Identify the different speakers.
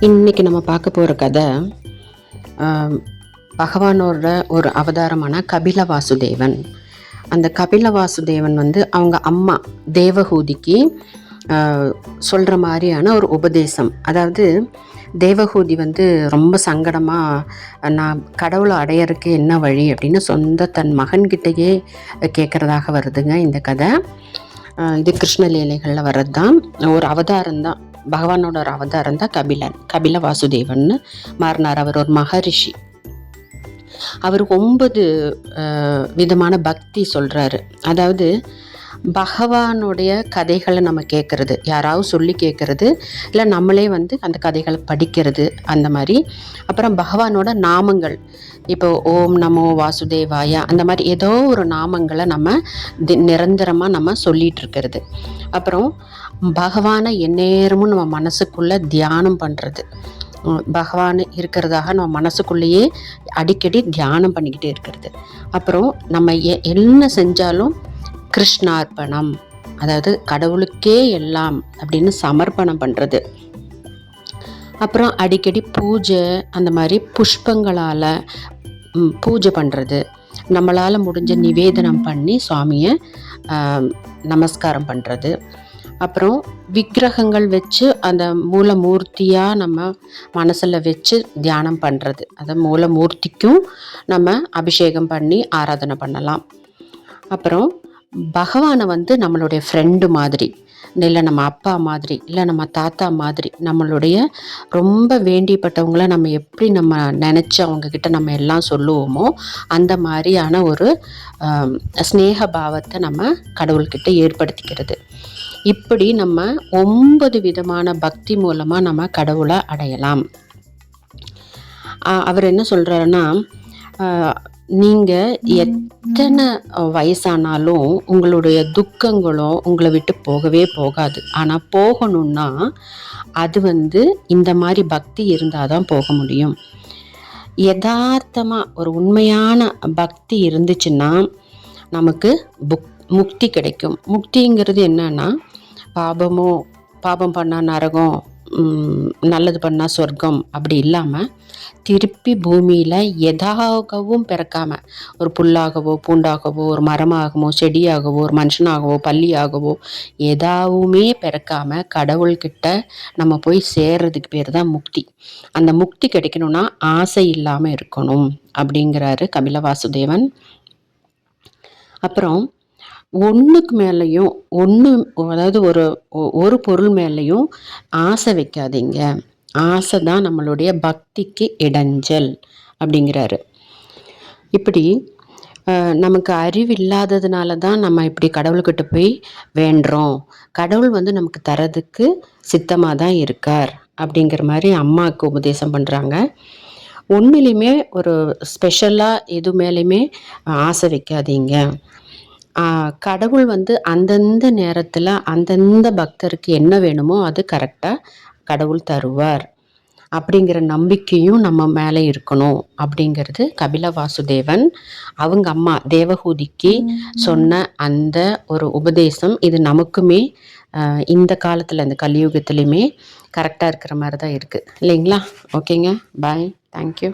Speaker 1: இன்னைக்கு நம்ம பார்க்க போகிற கதை பகவானோட ஒரு அவதாரமான கபில வாசுதேவன். அந்த கபில வாசுதேவன் வந்து அவங்க அம்மா தேவகூதிக்கு சொல்கிற மாதிரியான ஒரு உபதேசம். அதாவது தேவகூதி வந்து ரொம்ப சங்கடமாக நான் கடவுளை அடையறதுக்கு என்ன வழி? அப்படின்னு சொந்த தன் மகன்கிட்டயே கேட்குறதாக வருதுங்க இந்த கதை. இது கிருஷ்ண லீலைகளில் வர்றது தான் ஒரு அவதாரம் தான். பகவானோட ஒரு அவதாரம் தான் கபிலன். கபில வாசுதேவன்னு மாறினார் அவர் ஒரு மகரிஷி. அவர் ஒன்பது விதமான பக்தி சொல்கிறாரு அதாவது பகவானுடைய கதைகளை நம்ம கேட்குறது யாராவது சொல்லி கேட்குறது இல்லை நம்மளே வந்து அந்த கதைகளை படிக்கிறது அந்த மாதிரி. அப்புறம் பகவானோட நாமங்கள். இப்போ ஓம் நமோ வாசுதேவாயா அந்த மாதிரி ஏதோ ஒரு நாமங்களை நம்ம தி- நிரந்தரமாக நம்ம சொல்லிகிட்டு இருக்கிறது. அப்புறம் பகவானை எந்நேரமும் நம்ம மனசுக்குள்ளே தியானம் பண்ணுறது பகவான் இருக்கிறதாக நம்ம மனசுக்குள்ளேயே அடிக்கடி தியானம் பண்ணிக்கிட்டே இருக்கிறது. அப்புறம் நம்ம எ- என்ன செஞ்சாலும் கிருஷ்ணார்ப்பணம் அதாவது கடவுளுக்கே எல்லாம் அப்படின்னு சமர்ப்பணம் பண்ணுறது அப்புறம் அடிக்கடி பூஜை அந்த மாதிரி புஷ்பங்களால் பூஜை பண்ணுறது நம்மளால் முடிஞ்ச நிவேதனம் பண்ணி சுவாமியை நமஸ்காரம் பண்ணுறது அப்புறம் விக்கிரகங்கள் வச்சு அந்த மூலமூர்த்தியாக நம்ம மனசில் வச்சு தியானம் பண்ணுறது அந்த மூலமூர்த்திக்கும் நம்ம அபிஷேகம் பண்ணி ஆராதனை பண்ணலாம். அப்புறம் பகவானை வந்து நம்மளுடைய ஃப்ரெண்டு மாதிரி இல்லை நம்ம அப்பா மாதிரி இல்லை நம்ம தாத்தா மாதிரி நம்மளுடைய ரொம்ப வேண்டிப்பட்டவங்கள நம்ம எப்படி நம்ம நினச்சி அவங்கக்கிட்ட நம்ம எல்லாம் சொல்லுவோமோ அந்த மாதிரியான ஒரு ஸ்னேக பாவத்தை நம்ம கடவுள்கிட்ட ஏற்படுத்திக்கிறது. இப்படி நம்ம ஒன்பது விதமான பக்தி மூலமாக நம்ம கடவுளை அடையலாம். அவர் என்ன சொல்கிறாருன்னா நீங்கள் எத்தனை வயசானாலும் உங்களுடைய துக்கங்களும் உங்களை விட்டு போகவே போகாது. ஆனால் போகணும்னா அது வந்து இந்த மாதிரி பக்தி இருந்தால் தான் போக முடியும். யதார்த்தமாக ஒரு உண்மையான பக்தி இருந்துச்சுன்னா நமக்கு புக் முக்தி கிடைக்கும். முக்திங்கிறது என்னன்னா பாபமோ பாபம் பண்ணால் நரகம் நல்லது பண்ணால் சொர்க்கம் அப்படி இல்லாமல் திருப்பி பூமியில் எதாகவும் பிறக்காமல் ஒரு புல்லாகவோ பூண்டாகவோ ஒரு மரமாகவோ செடியாகவோ ஒரு மனுஷனாகவோ பள்ளியாகவோ எதாவுமே பிறக்காமல் கடவுள்கிட்ட நம்ம போய் சேர்றதுக்கு பேர் தான் முக்தி. அந்த முக்தி கிடைக்கணும்னா ஆசை இல்லாமல் இருக்கணும் அப்படிங்கிறாரு கபில வாசுதேவன். அப்புறம் ஒன்றுக்கு மேலேயும் ஒன்று அதாவது ஒரு ஒ- ஒரு பொருள் மேலேயும் ஆசை வைக்காதீங்க. ஆசை தான் நம்மளுடைய பக்திக்கு இடைஞ்சல் அப்படிங்கிறாரு. இப்படி நமக்கு அறிவு இல்லாததுனால தான் நம்ம இப்படி கடவுள்கிட்ட போய் வேண்டுறோம். கடவுள் வந்து நமக்கு தரதுக்கு சித்தமாக தான் இருக்கார் அப்படிங்கிற மாதிரி அம்மாவுக்கு உபதேசம் பண்ணுறாங்க ஒன்றுலையுமே ஒரு ஸ்பெஷலாக எது மேலேயுமே ஆசை வைக்காதீங்க. கடவுள் வந்து அந்தந்த நேரத்தில் அந்தந்த பக்தருக்கு என்ன வேணுமோ அது கரெக்டாக கடவுள் தருவார். அப்படிங்கிற நம்பிக்கையும் நம்ம மேலே இருக்கணும். அப்படிங்கிறது கபில வாசுதேவன். அவங்க அம்மா தேவகூதிக்கு சொன்ன அந்த ஒரு உபதேசம். இது நமக்குமே இந்த காலத்தில் இந்த கலியுகத்துலேயுமே கரெக்டாக இருக்கிற மாதிரி தான் இருக்குது இல்லைங்களா? ஓகேங்க. பாய். தேங்க்யூ